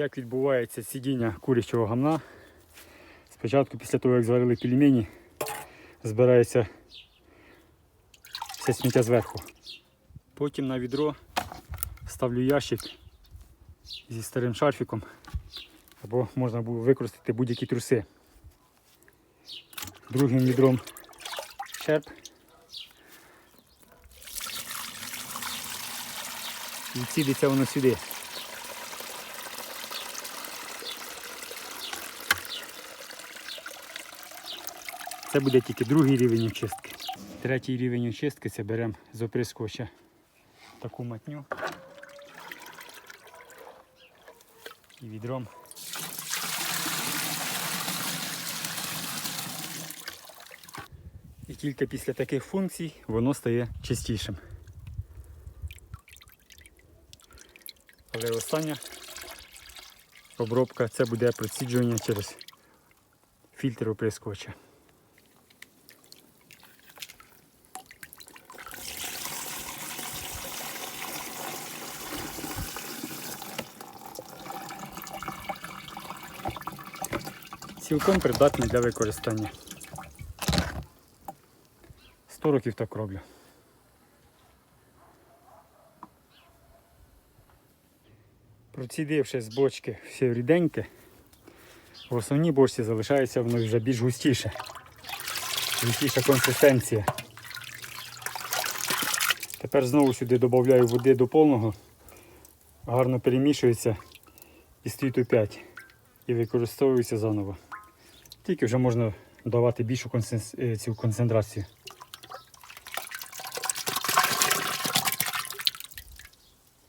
як відбувається сидіння курячого гамна. Спочатку, після того, як зварили пельмені, збирається все сміття зверху. Потім на відро ставлю ящик зі старим шарфіком, або можна використати будь-які труси. Другим відром щеп. І цідиться воно сюди. Це буде тільки другий рівень очистки. Третій рівень очистки це беремо з оприскувача таку матню і відром. І тільки після таких функцій воно стає чистішим. Але остання обробка це буде проціджування через фільтр оприскувача. Цілком придатний для використання. 100 років так роблю. Процідивши з бочки все ріденьке, в основній бочці залишається воно вже більш густіше. Густіша консистенція. Тепер знову сюди додаю води до повного, гарно перемішується і стоїть у 5 і використовується заново. Тільки вже можна давати більшу е, концентрацію.